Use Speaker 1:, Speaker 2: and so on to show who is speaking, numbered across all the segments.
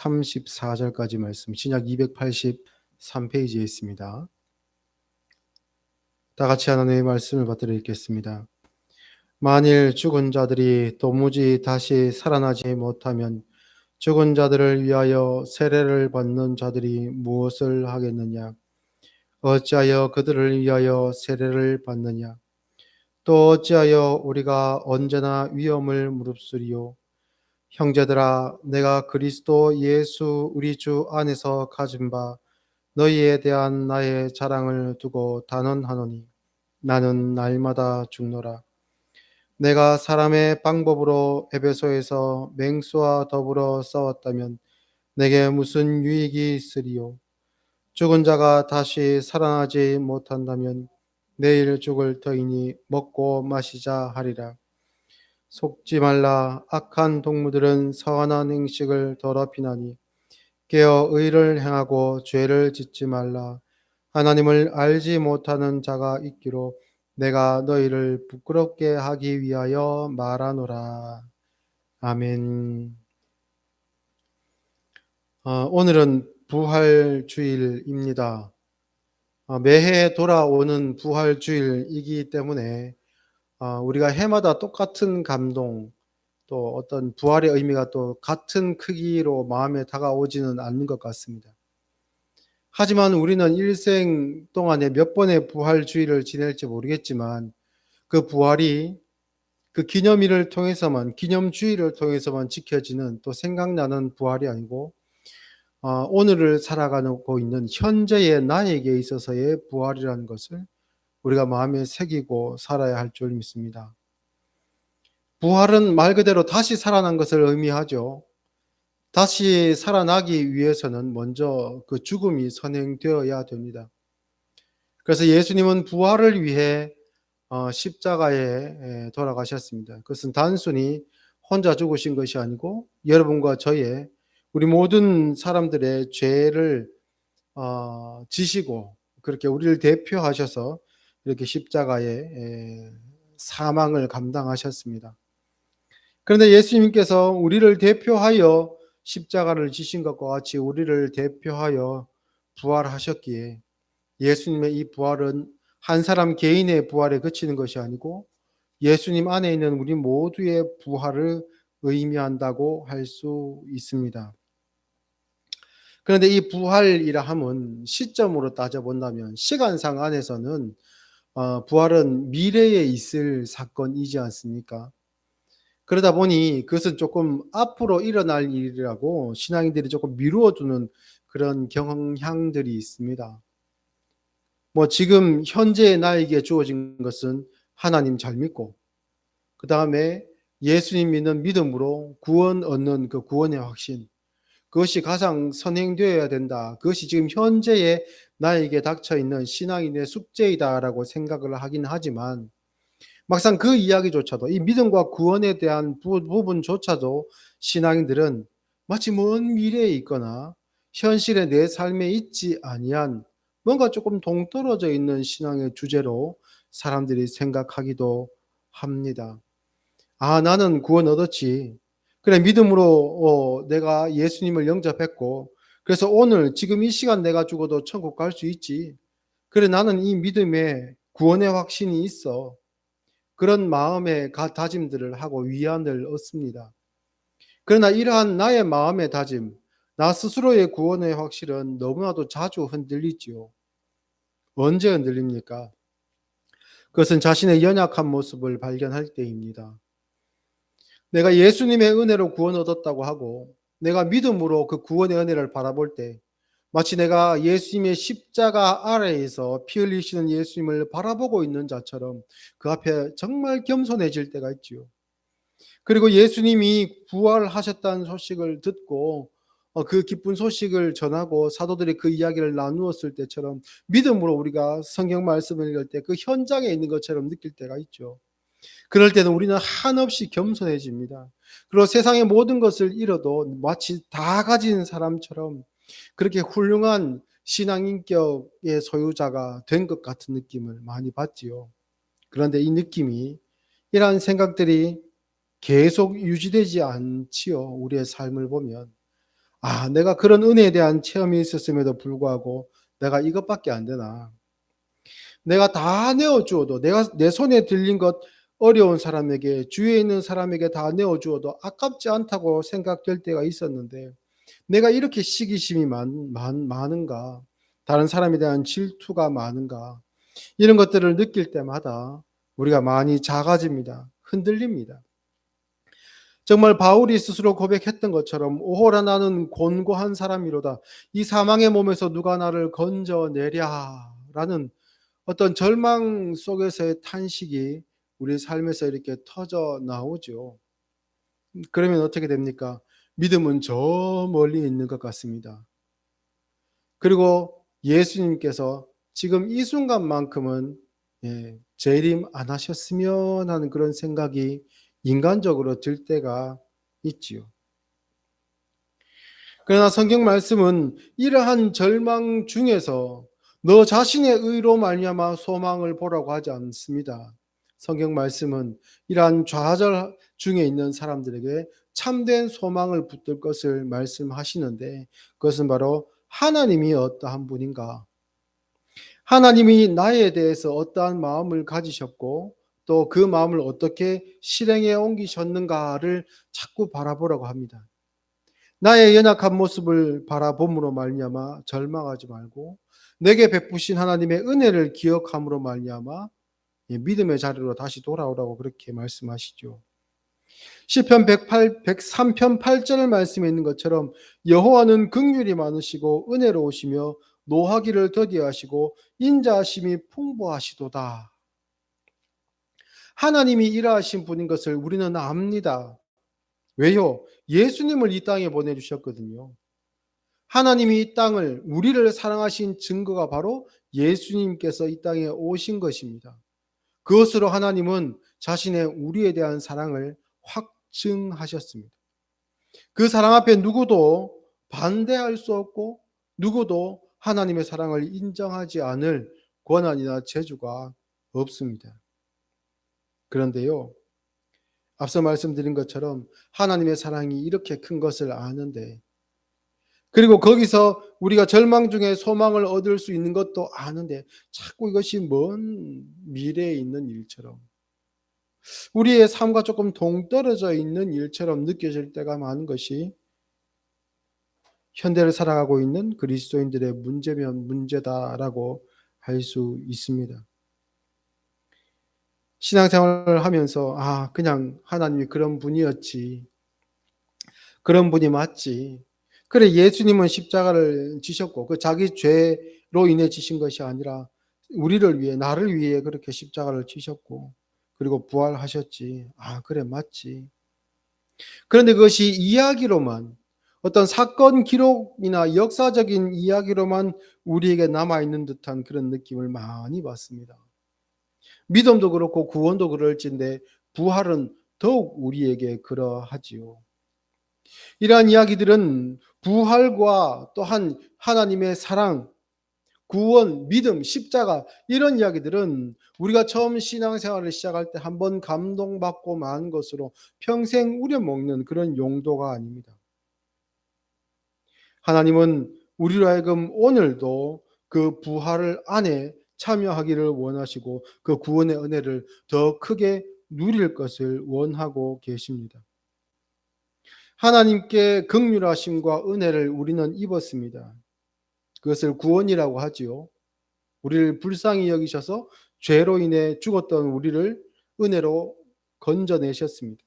Speaker 1: 34절까지 말씀, 신약 283페이지에 있습니다. 다 같이 하나님의 말씀을 받들어 읽겠습니다. 만일 죽은 자들이 도무지 다시 살아나지 못하면 죽은 자들을 위하여 세례를 받는 자들이 무엇을 하겠느냐? 어찌하여 그들을 위하여 세례를 받느냐? 또 어찌하여 우리가 언제나 위험을 무릅쓰리요? 형제들아, 내가 그리스도 예수 우리 주 안에서 가진 바 너희에 대한 나의 자랑을 두고 단언하노니 나는 날마다 죽노라. 내가 사람의 방법으로 에베소에서 맹수와 더불어 싸웠다면 내게 무슨 유익이 있으리요? 죽은 자가 다시 살아나지 못한다면 내일 죽을 터이니 먹고 마시자 하리라. 속지 말라 악한 동무들은 선한 행식을 더럽히나니 깨어 의를 행하고 죄를 짓지 말라. 하나님을 알지 못하는 자가 있기로 내가 너희를 부끄럽게 하기 위하여 말하노라. 아멘. 어, 오늘은 부활 주일입니다. 어, 매해 돌아오는 부활 주일이기 때문에 어, 우리가 해마다 똑같은 감동, 또 어떤 부활의 의미가 또 같은 크기로 마음에 다가오지는 않는 것 같습니다. 하지만 우리는 일생 동안에 몇 번의 부활 주의를 지낼지 모르겠지만 그 부활이 그 기념일을 통해서만 기념주의를 통해서만 지켜지는 또 생각나는 부활이 아니고 어, 오늘을 살아가고 있는 현재의 나에게 있어서의 부활이라는 것을 우리가 마음에 새기고 살아야 할 줄 믿습니다. 부활은 말 그대로 다시 살아난 것을 의미하죠. 다시 살아나기 위해서는 먼저 그 죽음이 선행되어야 됩니다. 그래서 예수님은 부활을 위해 어, 십자가에 돌아가셨습니다. 그것은 단순히 혼자 죽으신 것이 아니고 여러분과 저의 우리 모든 사람들의 죄를 어, 지시고 그렇게 우리를 대표하셔서 이렇게 십자가의 사망을 감당하셨습니다. 그런데 예수님께서 우리를 대표하여 십자가를 지신 것과 같이 우리를 대표하여 부활하셨기에 예수님의 이 부활은 한 사람 개인의 부활에 그치는 것이 아니고 예수님 안에 있는 우리 모두의 부활을 의미한다고 할 수 있습니다. 그런데 이 부활이라 함은 시점으로 따져본다면 시간상 안에서는 어, 부활은 미래에 있을 사건이지 않습니까? 그러다 보니 그것은 조금 앞으로 일어날 일이라고 신앙인들이 조금 미루어 두는 그런 경향들이 있습니다. 뭐 지금 현재 나에게 주어진 것은 하나님 잘 믿고 그 다음에 예수님 믿는 믿음으로 구원 얻는 그 구원의 확신 그것이 가장 선행되어야 된다. 그것이 지금 현재의 나에게 닥쳐 있는 신앙인의 숙제이다라고 생각을 하긴 하지만 막상 그 이야기조차도 이 믿음과 구원에 대한 부분조차도 신앙인들은 마치 먼 미래에 있거나 현실의 내 삶에 있지 아니한 뭔가 조금 동떨어져 있는 신앙의 주제로 사람들이 생각하기도 합니다. 아, 나는 구원 얻었지. 그래, 믿음으로 어, 내가 예수님을 영접했고, 그래서 오늘 지금 이 시간 내가 죽어도 천국 갈 수 있지. 그래, 나는 이 믿음에 구원의 확신이 있어. 그런 마음의 다짐들을 하고 위안을 얻습니다. 그러나 이러한 나의 마음의 다짐, 나 스스로의 구원의 확실은 너무나도 자주 흔들리지요. 언제 흔들립니까? 그것은 자신의 연약한 모습을 발견할 때입니다. 내가 예수님의 은혜로 구원 얻었다고 하고 내가 믿음으로 그 구원의 은혜를 바라볼 때 마치 내가 예수님의 십자가 아래에서 피 흘리시는 예수님을 바라보고 있는 자처럼 그 앞에 정말 겸손해질 때가 있지요. 그리고 예수님이 부활하셨다는 소식을 듣고 어, 그 기쁜 소식을 전하고 사도들이 그 이야기를 나누었을 때처럼 믿음으로 우리가 성경 말씀을 읽을 때 그 현장에 있는 것처럼 느낄 때가 있죠. 그럴 때는 우리는 한없이 겸손해집니다. 그리고 세상의 모든 것을 잃어도 마치 다 가진 사람처럼 그렇게 훌륭한 신앙 인격의 소유자가 된 것 같은 느낌을 많이 받지요. 그런데 이 느낌이 이러한 생각들이 계속 유지되지 않지요. 우리의 삶을 보면 아, 내가 그런 은혜에 대한 체험이 있었음에도 불구하고 내가 이것밖에 안 되나. 내가 다 내어 주어도 내가 내 손에 들린 것 어려운 사람에게 주위에 있는 사람에게 다 내어주어도 아깝지 않다고 생각될 때가 있었는데 내가 이렇게 시기심이 많, 많, 많은가 다른 사람에 대한 질투가 많은가 이런 것들을 느낄 때마다 우리가 많이 작아집니다. 흔들립니다. 정말 바울이 스스로 고백했던 것처럼 오호라 나는 곤고한 사람이로다. 이 사망의 몸에서 누가 나를 건져내랴라는 어떤 절망 속에서의 탄식이 우리 삶에서 이렇게 터져 나오죠. 그러면 어떻게 됩니까? 믿음은 저 멀리 있는 것 같습니다. 그리고 예수님께서 지금 이 순간만큼은 예, 재림 안 하셨으면 하는 그런 생각이 인간적으로 들 때가 있지요. 그러나 성경 말씀은 이러한 절망 중에서 너 자신의 의로 말미암아 소망을 보라고 하지 않습니다. 성경 말씀은 이러한 좌절 중에 있는 사람들에게 참된 소망을 붙들 것을 말씀하시는데 그것은 바로 하나님이 어떠한 분인가? 하나님이 나에 대해서 어떠한 마음을 가지셨고 또 그 마음을 어떻게 실행에 옮기셨는가를 자꾸 바라보라고 합니다. 나의 연약한 모습을 바라봄으로 말미암아 절망하지 말고 내게 베푸신 하나님의 은혜를 기억함으로 말미암아 예, 믿음의 자리로 다시 돌아오라고 그렇게 말씀하시죠. 시편 108, 103편 8절 말씀에 있는 것처럼 여호와는 긍휼이 많으시고 은혜로우시며 노하기를 더디하시고 인자하심이 풍부하시도다. 하나님이 일하신 분인 것을 우리는 압니다. 왜요? 예수님을 이 땅에 보내주셨거든요. 하나님이 이 땅을 우리를 사랑하신 증거가 바로 예수님께서 이 땅에 오신 것입니다. 그것으로 하나님은 자신의 우리에 대한 사랑을 확증하셨습니다. 그 사랑 앞에 누구도 반대할 수 없고 누구도 하나님의 사랑을 인정하지 않을 권한이나 재주가 없습니다. 그런데요, 앞서 말씀드린 것처럼 하나님의 사랑이 이렇게 큰 것을 아는데, 그리고 거기서 우리가 절망 중에 소망을 얻을 수 있는 것도 아는데, 자꾸 이것이 먼 미래에 있는 일처럼, 우리의 삶과 조금 동떨어져 있는 일처럼 느껴질 때가 많은 것이 현대를 살아가고 있는 그리스도인들의 문제면 문제다라고 할 수 있습니다. 신앙생활을 하면서 아 그냥 하나님이 그런 분이었지 그런 분이 맞지 그래 예수님은 십자가를 지셨고 그 자기 죄로 인해 지신 것이 아니라 우리를 위해 나를 위해 그렇게 십자가를 지셨고 그리고 부활하셨지 아 그래 맞지 그런데 그것이 이야기로만 어떤 사건 기록이나 역사적인 이야기로만 우리에게 남아 있는 듯한 그런 느낌을 많이 받습니다. 믿음도 그렇고 구원도 그럴진데 부활은 더욱 우리에게 그러하지요. 이러한 이야기들은 부활과 또한 하나님의 사랑, 구원, 믿음, 십자가 이런 이야기들은 우리가 처음 신앙생활을 시작할 때 한번 감동받고 만 것으로 평생 우려먹는 그런 용도가 아닙니다. 하나님은 우리로 하여금 오늘도 그 부활을 안에 참여하기를 원하시고 그 구원의 은혜를 더 크게 누릴 것을 원하고 계십니다. 하나님께 극률하심과 은혜를 우리는 입었습니다. 그것을 구원이라고 하지요. 우리를 불쌍히 여기셔서 죄로 인해 죽었던 우리를 은혜로 건져내셨습니다.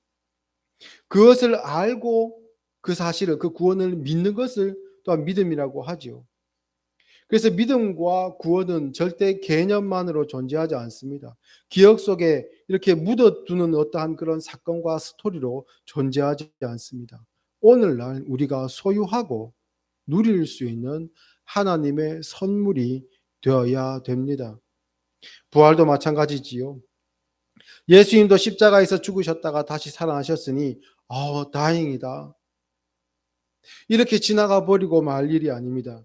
Speaker 1: 그것을 알고 그 사실을 그 구원을 믿는 것을 또한 믿음이라고 하지요. 그래서 믿음과 구원은 절대 개념만으로 존재하지 않습니다. 기억 속에 이렇게 묻어두는 어떠한 그런 사건과 스토리로 존재하지 않습니다. 오늘날 우리가 소유하고 누릴 수 있는 하나님의 선물이 되어야 됩니다. 부활도 마찬가지지요. 예수님도 십자가에서 죽으셨다가 다시 살아나셨으니, 어, 다행이다. 이렇게 지나가 버리고 말 일이 아닙니다.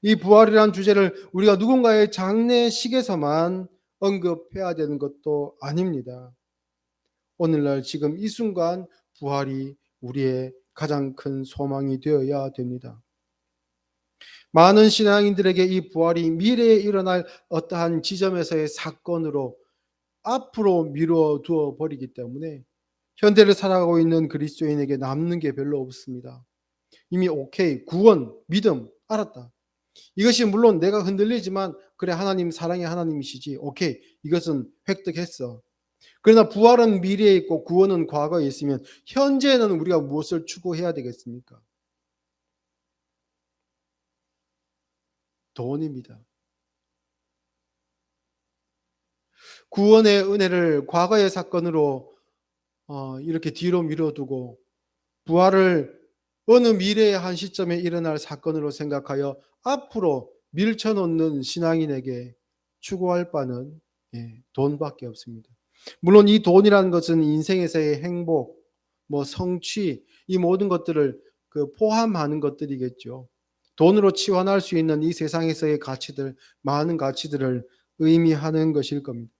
Speaker 1: 이 부활이라는 주제를 우리가 누군가의 장례식에서만 언급해야 되는 것도 아닙니다. 오늘날 지금 이 순간 부활이 우리의 가장 큰 소망이 되어야 됩니다. 많은 신앙인들에게 이 부활이 미래에 일어날 어떠한 지점에서의 사건으로 앞으로 미루어 두어 버리기 때문에 현대를 살아가고 있는 그리스도인에게 남는 게 별로 없습니다. 이미 오케이, 구원, 믿음, 알았다. 이것이 물론 내가 흔들리지만 그래 하나님 사랑의 하나님이시지. 오케이. 이것은 획득했어. 그러나 부활은 미래에 있고 구원은 과거에 있으면 현재는 우리가 무엇을 추구해야 되겠습니까? 돈입니다. 구원의 은혜를 과거의 사건으로 어, 이렇게 뒤로 밀어두고 부활을 어느 미래의 한 시점에 일어날 사건으로 생각하여 앞으로 밀쳐놓는 신앙인에게 추구할 바는 예, 돈밖에 없습니다. 물론 이 돈이라는 것은 인생에서의 행복, 뭐 성취 이 모든 것들을 그 포함하는 것들이겠죠. 돈으로 치환할 수 있는 이 세상에서의 가치들, 많은 가치들을 의미하는 것일 겁니다.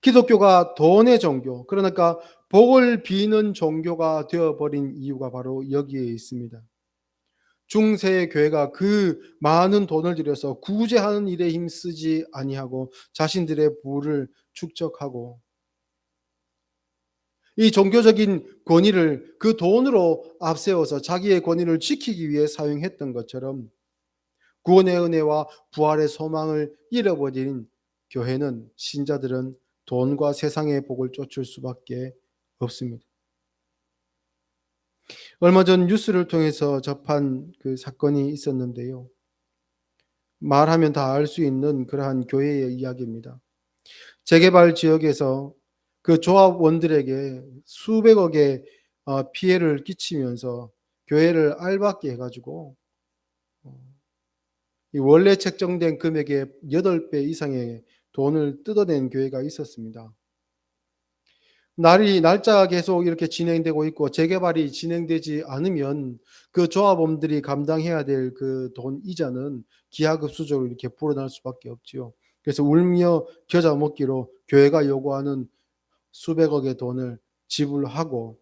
Speaker 1: 기독교가 돈의 종교, 그러니까 복을 비는 종교가 되어버린 이유가 바로 여기에 있습니다. 중세 교회가 그 많은 돈을 들여서 구제하는 일에 힘쓰지 아니하고 자신들의 부를 축적하고 이 종교적인 권위를 그 돈으로 앞세워서 자기의 권위를 지키기 위해 사용했던 것처럼 구원의 은혜와 부활의 소망을 잃어버린 교회는 신자들은 돈과 세상의 복을 쫓을 수밖에 없습니다. 얼마 전 뉴스를 통해서 접한 그 사건이 있었는데요. 말하면 다 알 수 있는 그러한 교회의 이야기입니다. 재개발 지역에서 그 조합원들에게 수백억의 어, 피해를 끼치면서 교회를 알받게 해가지고 어, 원래 책정된 금액의 8배 이상의 돈을 뜯어낸 교회가 있었습니다. 날이 날짜가 계속 이렇게 진행되고 있고 재개발이 진행되지 않으면 그 조합원들이 감당해야 될 그 돈 이자는 기하급수적으로 이렇게 불어날 수밖에 없지요. 그래서 울며 겨자 먹기로 교회가 요구하는 수백억의 돈을 지불하고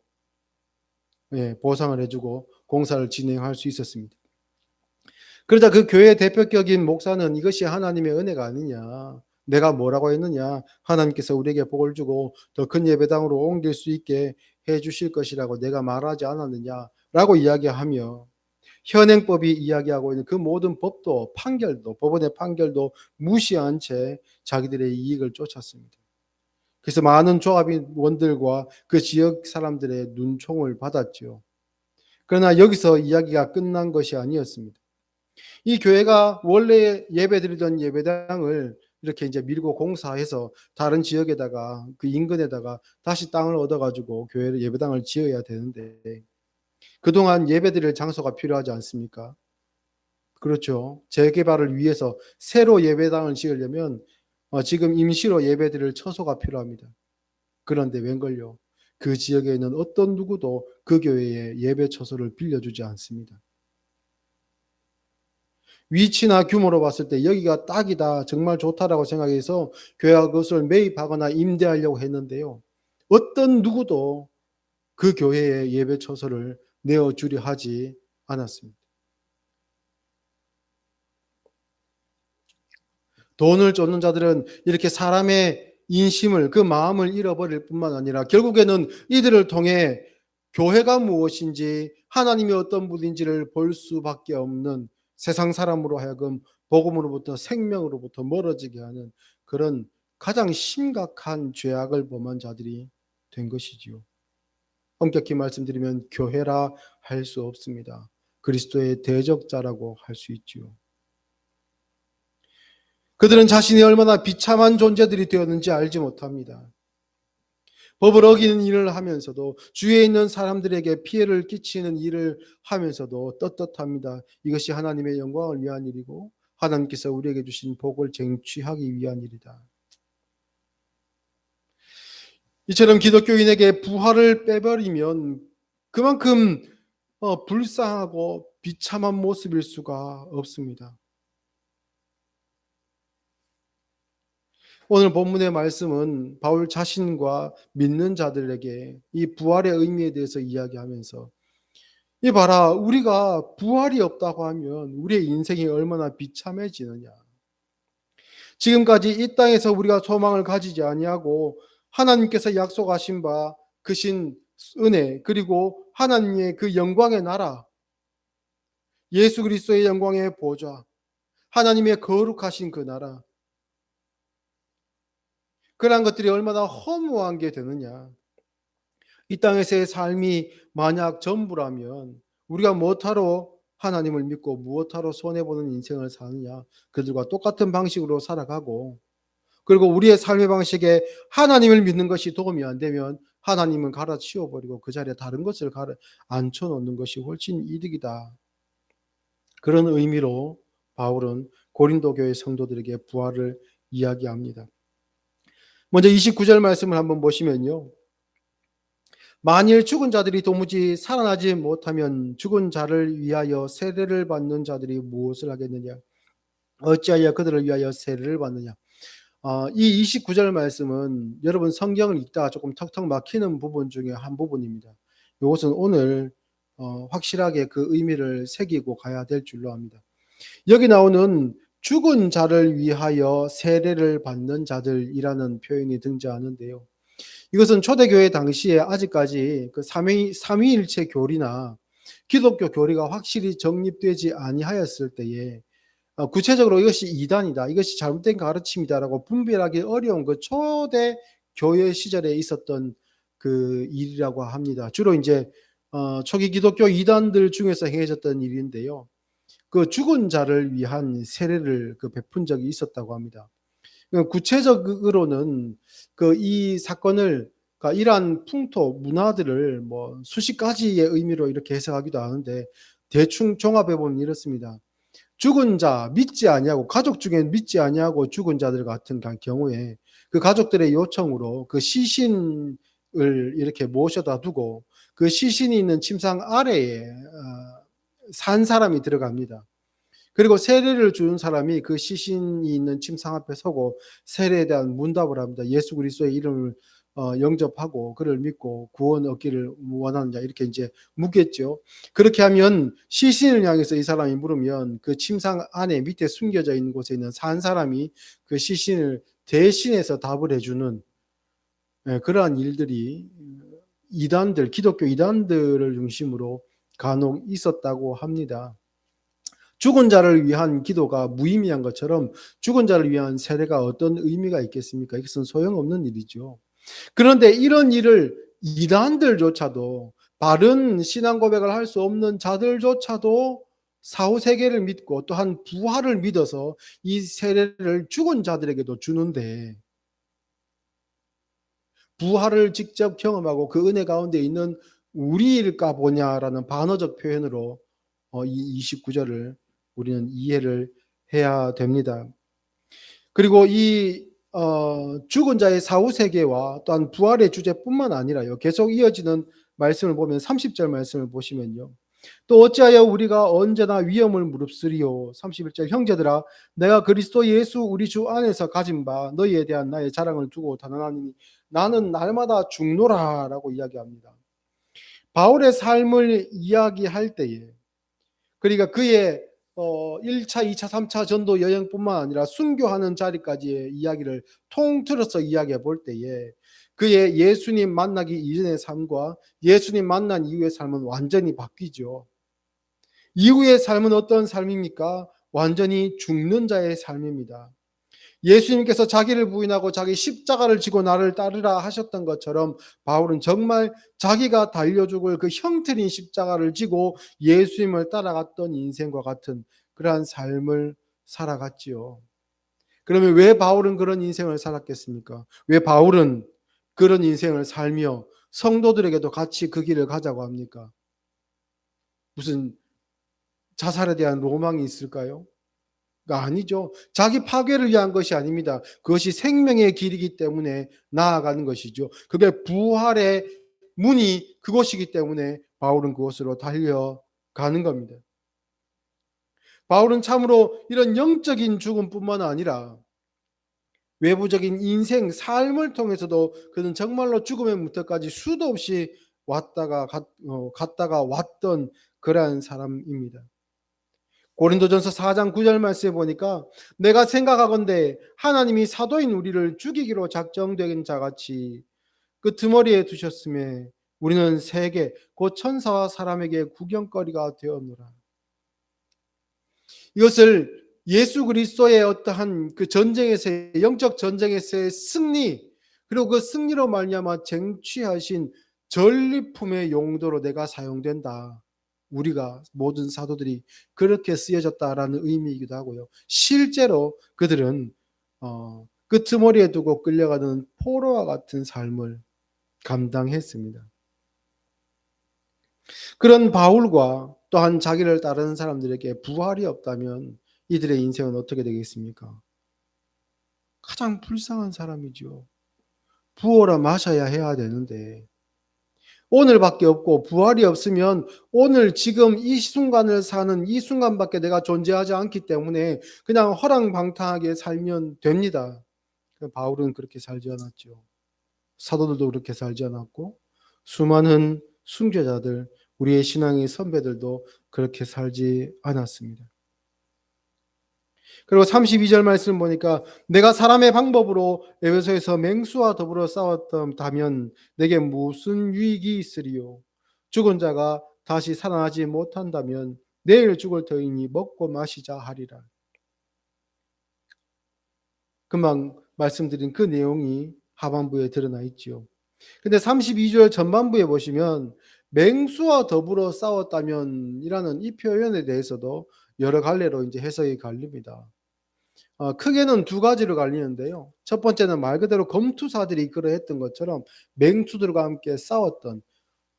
Speaker 1: 예, 보상을 해주고 공사를 진행할 수 있었습니다. 그러자 그 교회 대표격인 목사는 이것이 하나님의 은혜가 아니냐. 내가 뭐라고 했느냐? 하나님께서 우리에게 복을 주고 더 큰 예배당으로 옮길 수 있게 해 주실 것이라고 내가 말하지 않았느냐 라고 이야기하며 현행법이 이야기하고 있는 그 모든 법도 판결도 법원의 판결도 무시한 채 자기들의 이익을 쫓았습니다. 그래서 많은 조합원들과 그 지역 사람들의 눈총을 받았지요. 그러나 여기서 이야기가 끝난 것이 아니었습니다. 이 교회가 원래 예배드리던 예배당을 이렇게 이제 밀고 공사해서 다른 지역에다가 그 인근에다가 다시 땅을 얻어가지고 교회를 예배당을 지어야 되는데 그동안 예배드릴 장소가 필요하지 않습니까? 그렇죠. 재개발을 위해서 새로 예배당을 지으려면 어, 지금 임시로 예배드릴 처소가 필요합니다. 그런데 웬걸요? 그 지역에 있는 어떤 누구도 그 교회에 예배 처소를 빌려주지 않습니다. 위치나 규모로 봤을 때 여기가 딱이다, 정말 좋다라고 생각해서 교회가 그것을 매입하거나 임대하려고 했는데요. 어떤 누구도 그 교회에 예배 처소를 내어주려 하지 않았습니다. 돈을 쫓는 자들은 이렇게 사람의 인심을 그 마음을 잃어버릴 뿐만 아니라 결국에는 이들을 통해 교회가 무엇인지 하나님이 어떤 분인지를 볼 수밖에 없는 세상 사람으로 하여금 복음으로부터 생명으로부터 멀어지게 하는 그런 가장 심각한 죄악을 범한 자들이 된 것이지요. 엄격히 말씀드리면 교회라 할 수 없습니다. 그리스도의 대적자라고 할 수 있지요. 그들은 자신이 얼마나 비참한 존재들이 되었는지 알지 못합니다. 법을 어기는 일을 하면서도 주위에 있는 사람들에게 피해를 끼치는 일을 하면서도 떳떳합니다. 이것이 하나님의 영광을 위한 일이고 하나님께서 우리에게 주신 복을 쟁취하기 위한 일이다. 이처럼 기독교인에게 부활을 빼버리면 그만큼 어, 불쌍하고 비참한 모습일 수가 없습니다. 오늘 본문의 말씀은 바울 자신과 믿는 자들에게 이 부활의 의미에 대해서 이야기하면서 이 봐라 우리가 부활이 없다고 하면 우리의 인생이 얼마나 비참해지느냐. 지금까지 이 땅에서 우리가 소망을 가지지 아니하고 하나님께서 약속하신 바 그신 은혜 그리고 하나님의 그 영광의 나라 예수 그리스도의 영광의 보좌 하나님의 거룩하신 그 나라 그러한 것들이 얼마나 허무한 게 되느냐. 이 땅에서의 삶이 만약 전부라면 우리가 무엇하러 하나님을 믿고 무엇하러 손해보는 인생을 사느냐. 그들과 똑같은 방식으로 살아가고 그리고 우리의 삶의 방식에 하나님을 믿는 것이 도움이 안 되면 하나님은 갈아치워 버리고 그 자리에 다른 것을 갈아 앉혀 놓는 것이 훨씬 이득이다. 그런 의미로 바울은 고린도 교회 성도들에게 부활을 이야기합니다. 먼저 29절 말씀을 한번 보시면요. 만일 죽은 자들이 도무지 살아나지 못하면 죽은 자를 위하여 세례를 받는 자들이 무엇을 하겠느냐? 어찌하여 그들을 위하여 세례를 받느냐? 어, 이 29절 말씀은 여러분 성경을 읽다가 조금 턱턱 막히는 부분 중에 한 부분입니다. 이것은 오늘 어, 확실하게 그 의미를 새기고 가야 될 줄로 압니다. 여기 나오는 죽은 자를 위하여 세례를 받는 자들이라는 표현이 등장하는데요. 이것은 초대교회 당시에 아직까지 그 삼위, 삼위일체 교리나 기독교 교리가 확실히 정립되지 아니하였을 때에 어, 구체적으로 이것이 이단이다, 이것이 잘못된 가르침이다라고 분별하기 어려운 그 초대 교회 시절에 있었던 그 일이라고 합니다. 주로 이제 어, 초기 기독교 이단들 중에서 행해졌던 일인데요. 그 죽은 자를 위한 세례를 그 베푼 적이 있었다고 합니다. 그 구체적으로는 그 이 사건을 그러니까 이러한 풍토 문화들을 뭐 수십 가지의 의미로 이렇게 해석하기도 하는데 대충 종합해 보면 이렇습니다. 죽은 자 믿지 아니하고 가족 중에 믿지 아니하고 죽은 자들 같은 경우에 그 가족들의 요청으로 그 시신을 이렇게 모셔다 두고 그 시신이 있는 침상 아래에 어, 산 사람이 들어갑니다. 그리고 세례를 주는 사람이 그 시신이 있는 침상 앞에 서고 세례에 대한 문답을 합니다. 예수 그리스도의 이름을 어, 영접하고 그를 믿고 구원 얻기를 원하느냐 이렇게 이제 묻겠죠. 그렇게 하면 시신을 향해서 이 사람이 물으면 그 침상 안에 밑에 숨겨져 있는 곳에 있는 산 사람이 그 시신을 대신해서 답을 해주는 예, 그러한 일들이 이단들 기독교 이단들을 중심으로 간혹 있었다고 합니다. 죽은 자를 위한 기도가 무의미한 것처럼 죽은 자를 위한 세례가 어떤 의미가 있겠습니까? 이것은 소용없는 일이죠. 그런데 이런 일을 이단들조차도 바른 신앙 고백을 할 수 없는 자들조차도 사후 세계를 믿고 또한 부활을 믿어서 이 세례를 죽은 자들에게도 주는데 부활을 직접 경험하고 그 은혜 가운데 있는 우리일까 보냐라는 반어적 표현으로 어, 이 29절을 우리는 이해를 해야 됩니다. 그리고 이 어, 죽은 자의 사후 세계와 또한 부활의 주제뿐만 아니라요. 계속 이어지는 말씀을 보면 30절 말씀을 보시면요. 또 어찌하여 우리가 언제나 위험을 무릅쓰리요 31절 형제들아 내가 그리스도 예수 우리 주 안에서 가진 바 너희에 대한 나의 자랑을 두고 단언하니 나는 날마다 죽노라라고 이야기합니다. 바울의 삶을 이야기할 때에 그러니까 그의 어 1차, 2차, 3차 전도 여행뿐만 아니라 순교하는 자리까지의 이야기를 통틀어서 이야기해 볼 때에 그의 예수님 만나기 이전의 삶과 예수님 만난 이후의 삶은 완전히 바뀌죠. 이후의 삶은 어떤 삶입니까? 완전히 죽는 자의 삶입니다. 예수님께서 자기를 부인하고 자기 십자가를 지고 나를 따르라 하셨던 것처럼 바울은 정말 자기가 달려 죽을 그 형틀인 십자가를 지고 예수님을 따라갔던 인생과 같은 그러한 삶을 살아갔지요. 그러면 왜 바울은 그런 인생을 살았겠습니까? 왜 바울은 그런 인생을 살며 성도들에게도 같이 그 길을 가자고 합니까? 무슨 자살에 대한 로망이 있을까요? 아니죠. 자기 파괴를 위한 것이 아닙니다. 그것이 생명의 길이기 때문에 나아가는 것이죠. 그게 부활의 문이 그것이기 때문에 바울은 그것으로 달려가는 겁니다. 바울은 참으로 이런 영적인 죽음뿐만 아니라 외부적인 인생 삶을 통해서도 그는 정말로 죽음의 무턱까지 수도 없이 왔다가 갔, 어, 갔다가 왔던 그러한 사람입니다. 고린도전서 4장 9절 말씀에 보니까 내가 생각하건대 하나님이 사도인 우리를 죽이기로 작정된 자같이 그 드머리에 두셨음에 우리는 세계 곧 천사와 사람에게 구경거리가 되었노라. 이것을 예수 그리스도의 어떠한 그 전쟁에서의 영적 전쟁에서의 승리 그리고 그 승리로 말미암아 쟁취하신 전리품의 용도로 내가 사용된다. 우리가 모든 사도들이 그렇게 쓰여졌다라는 의미이기도 하고요. 실제로 그들은 어, 끄트머리에 두고 끌려가는 포로와 같은 삶을 감당했습니다. 그런 바울과 또한 자기를 따르는 사람들에게 부활이 없다면 이들의 인생은 어떻게 되겠습니까? 가장 불쌍한 사람이죠. 부어라 마셔야 해야 되는데 오늘밖에 없고 부활이 없으면 오늘 지금 이 순간을 사는 이 순간밖에 내가 존재하지 않기 때문에 그냥 허랑방탕하게 살면 됩니다. 바울은 그렇게 살지 않았죠. 사도들도 그렇게 살지 않았고 수많은 순교자들 우리의 신앙의 선배들도 그렇게 살지 않았습니다. 그리고 32절 말씀 보니까 내가 사람의 방법으로 에베소에서 맹수와 더불어 싸웠다면 내게 무슨 유익이 있으리요 죽은 자가 다시 살아나지 못한다면 내일 죽을 터이니 먹고 마시자 하리라. 금방 말씀드린 그 내용이 하반부에 드러나 있지요. 근데 32절 전반부에 보시면 맹수와 더불어 싸웠다면이라는 이 표현에 대해서도 여러 갈래로 이제 해석이 갈립니다. 어, 크게는 두 가지로 갈리는데요. 첫 번째는 말 그대로 검투사들이 그러했던 것처럼 맹수들과 함께 싸웠던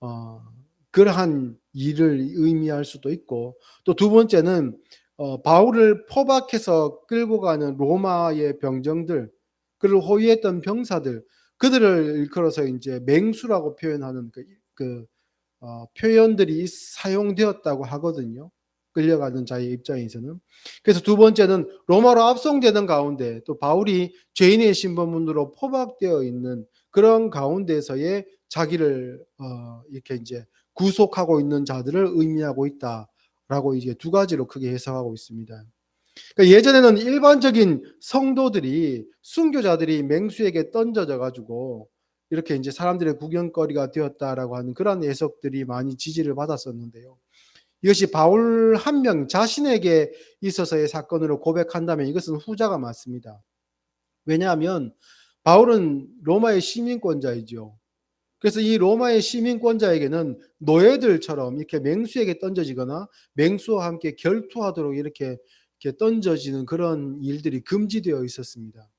Speaker 1: 어, 그러한 일을 의미할 수도 있고 또 두 번째는 어, 바울을 포박해서 끌고 가는 로마의 병정들 그를 호위했던 병사들 그들을 일컬어서 이제 맹수라고 표현하는 그, 그 어, 표현들이 사용되었다고 하거든요. 끌려가는 자의 입장에서는. 그래서 두 번째는 로마로 압송되는 가운데 또 바울이 죄인의 신분으로 포박되어 있는 그런 가운데서의 자기를 어, 이렇게 이제 구속하고 있는 자들을 의미하고 있다라고 이제 두 가지로 크게 해석하고 있습니다. 그러니까 예전에는 일반적인 성도들이 순교자들이 맹수에게 던져져 가지고 이렇게 이제 사람들의 구경거리가 되었다라고 하는 그런 해석들이 많이 지지를 받았었는데요. 이것이 바울 한 명 자신에게 있어서의 사건으로 고백한다면 이것은 후자가 맞습니다. 왜냐하면 바울은 로마의 시민권자이죠. 그래서 이 로마의 시민권자에게는 노예들처럼 이렇게 맹수에게 던져지거나 맹수와 함께 결투하도록 이렇게, 이렇게 던져지는 그런 일들이 금지되어 있었습니다.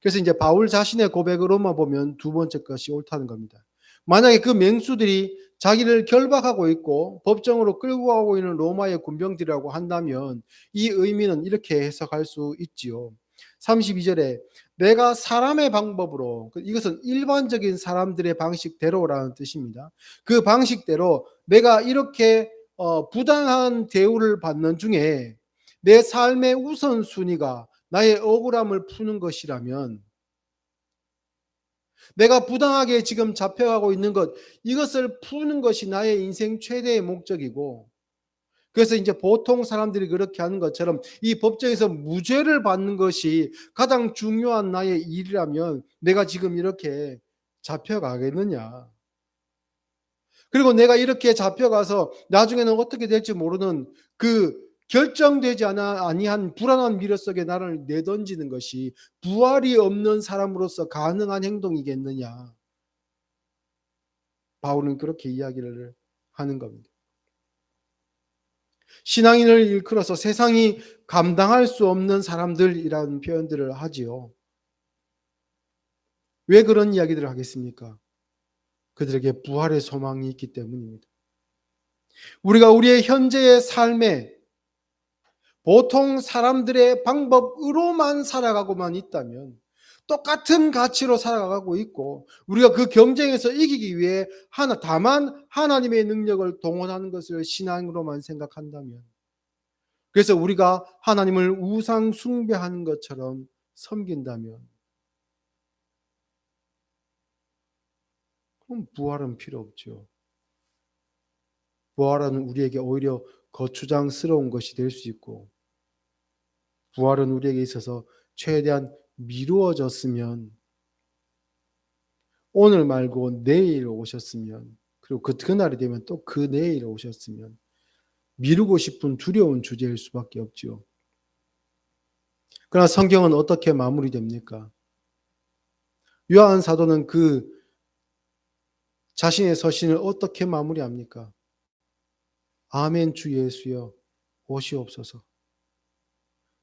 Speaker 1: 그래서 이제 바울 자신의 고백으로만 보면 두 번째 것이 옳다는 겁니다. 만약에 그 맹수들이 자기를 결박하고 있고 법정으로 끌고 가고 있는 로마의 군병들이라고 한다면 이 의미는 이렇게 해석할 수 있지요. 32절에 내가 사람의 방법으로 그 이것은 일반적인 사람들의 방식대로라는 뜻입니다. 그 방식대로 내가 이렇게 어, 부당한 대우를 받는 중에 내 삶의 우선순위가 나의 억울함을 푸는 것이라면 내가 부당하게 지금 잡혀가고 있는 것, 이것을 푸는 것이 나의 인생 최대의 목적이고, 그래서 이제 보통 사람들이 그렇게 하는 것처럼 이 법정에서 무죄를 받는 것이 가장 중요한 나의 일이라면 내가 지금 이렇게 잡혀가겠느냐. 그리고 내가 이렇게 잡혀가서 나중에는 어떻게 될지 모르는 그 결정되지 않아 아니한 불안한 미래 속에 나를 내던지는 것이 부활이 없는 사람으로서 가능한 행동이겠느냐. 바울은 그렇게 이야기를 하는 겁니다. 신앙인을 일컬어서 세상이 감당할 수 없는 사람들이라는 표현들을 하지요. 왜 그런 이야기들을 하겠습니까? 그들에게 부활의 소망이 있기 때문입니다. 우리가 우리의 현재의 삶에 보통 사람들의 방법으로만 살아가고만 있다면 똑같은 가치로 살아가고 있고 우리가 그 경쟁에서 이기기 위해 하나 다만 하나님의 능력을 동원하는 것을 신앙으로만 생각한다면 그래서 우리가 하나님을 우상 숭배하는 것처럼 섬긴다면 그럼 부활은 필요 없죠. 부활은 우리에게 오히려 거추장스러운 것이 될 수 있고 부활은 우리에게 있어서 최대한 미루어졌으면 오늘 말고 내일 오셨으면 그리고 그 그날이 되면 또 그 내일 오셨으면 미루고 싶은 두려운 주제일 수밖에 없지요. 그러나 성경은 어떻게 마무리됩니까? 요한 사도는 그 자신의 서신을 어떻게 마무리합니까? 아멘 주 예수여 오시옵소서.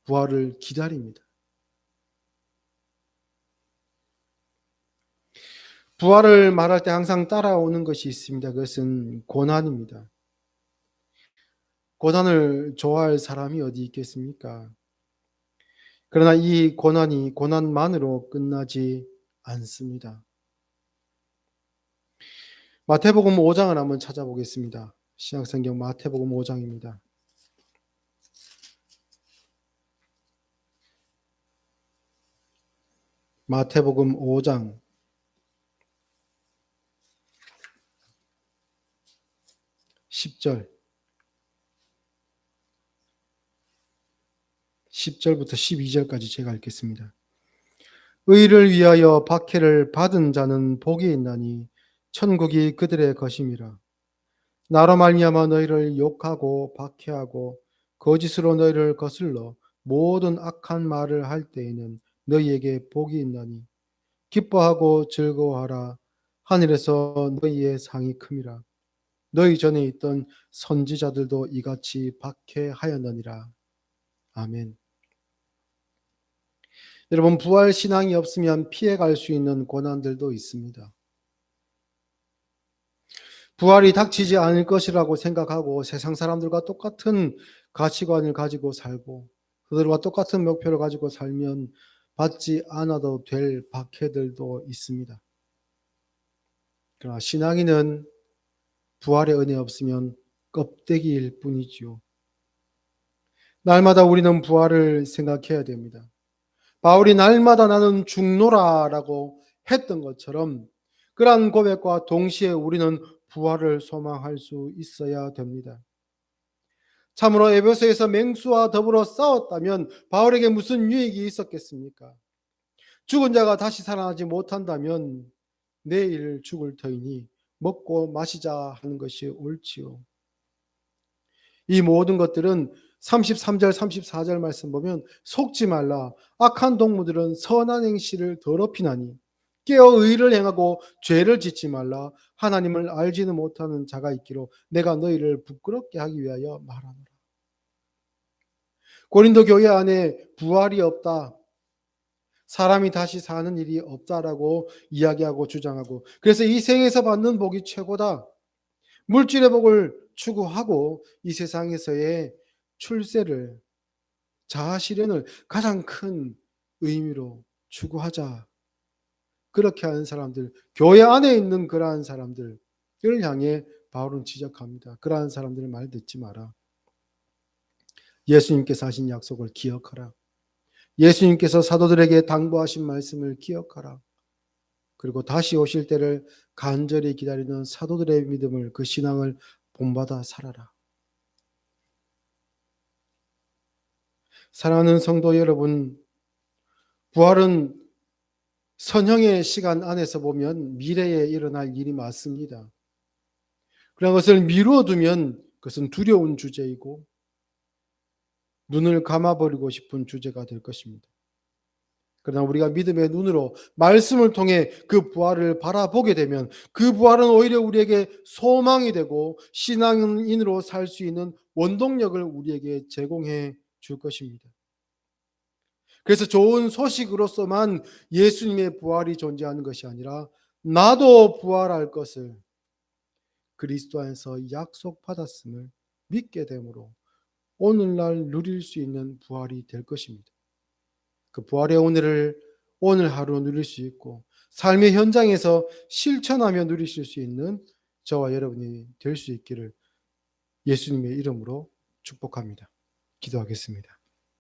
Speaker 1: 부활을 기다립니다. 부활을 말할 때 항상 따라오는 것이 있습니다. 그것은 고난입니다. 고난을 좋아할 사람이 어디 있겠습니까? 그러나 이 고난이 고난만으로 끝나지 않습니다. 마태복음 5장을 한번 찾아보겠습니다. 신약성경 마태복음 5장입니다. 마태복음 5장 10절 10절부터 12절까지 제가 읽겠습니다. 의를 위하여 박해를 받은 자는 복이 있나니 천국이 그들의 것임이라. 나로 말미암아 너희를 욕하고 박해하고 거짓으로 너희를 거슬러 모든 악한 말을 할 때에는 너희에게 복이 있나니 기뻐하고 즐거워하라 하늘에서 너희의 상이 큼이라 너희 전에 있던 선지자들도 이같이 박해하였느니라 아멘. 여러분 부활 신앙이 없으면 피해갈 수 있는 고난들도 있습니다. 부활이 닥치지 않을 것이라고 생각하고 세상 사람들과 똑같은 가치관을 가지고 살고 그들과 똑같은 목표를 가지고 살면 받지 않아도 될 박해들도 있습니다. 그러나 신앙인은 부활의 은혜 없으면 껍데기일 뿐이지요. 날마다 우리는 부활을 생각해야 됩니다. 바울이 날마다 나는 죽노라라고 했던 것처럼 그러한 고백과 동시에 우리는 부활을 소망할 수 있어야 됩니다. 참으로 에베소에서 맹수와 더불어 싸웠다면 바울에게 무슨 유익이 있었겠습니까? 죽은 자가 다시 살아나지 못한다면 내일 죽을 터이니 먹고 마시자 하는 것이 옳지요. 이 모든 것들은 33절, 34절 말씀 보면 속지 말라. 악한 동무들은 선한 행실을 더럽히나니 깨어 의를 행하고 죄를 짓지 말라. 하나님을 알지는 못하는 자가 있기로 내가 너희를 부끄럽게 하기 위하여 말하노라. 고린도 교회 안에 부활이 없다. 사람이 다시 사는 일이 없다라고 이야기하고 주장하고 그래서 이 생에서 받는 복이 최고다. 물질의 복을 추구하고 이 세상에서의 출세를 자아 실현을 가장 큰 의미로 추구하자. 그렇게 하는 사람들, 교회 안에 있는 그러한 사람들을 향해 바울은 지적합니다. 그러한 사람들의 말 듣지 마라. 예수님께서 하신 약속을 기억하라. 예수님께서 사도들에게 당부하신 말씀을 기억하라. 그리고 다시 오실 때를 간절히 기다리는 사도들의 믿음을 그 신앙을 본받아 살아라. 사랑하는 성도 여러분, 부활은 선형의 시간 안에서 보면 미래에 일어날 일이 맞습니다. 그런 것을 미루어 두면 그것은 두려운 주제이고 눈을 감아버리고 싶은 주제가 될 것입니다. 그러나 우리가 믿음의 눈으로 말씀을 통해 그 부활을 바라보게 되면 그 부활은 오히려 우리에게 소망이 되고 신앙인으로 살 수 있는 원동력을 우리에게 제공해 줄 것입니다. 그래서 좋은 소식으로서만 예수님의 부활이 존재하는 것이 아니라 나도 부활할 것을 그리스도 안에서 약속받았음을 믿게 되므로 오늘날 누릴 수 있는 부활이 될 것입니다. 그 부활의 오늘을 오늘 하루 누릴 수 있고 삶의 현장에서 실천하며 누리실 수 있는 저와 여러분이 될 수 있기를 예수님의 이름으로 축복합니다. 기도하겠습니다.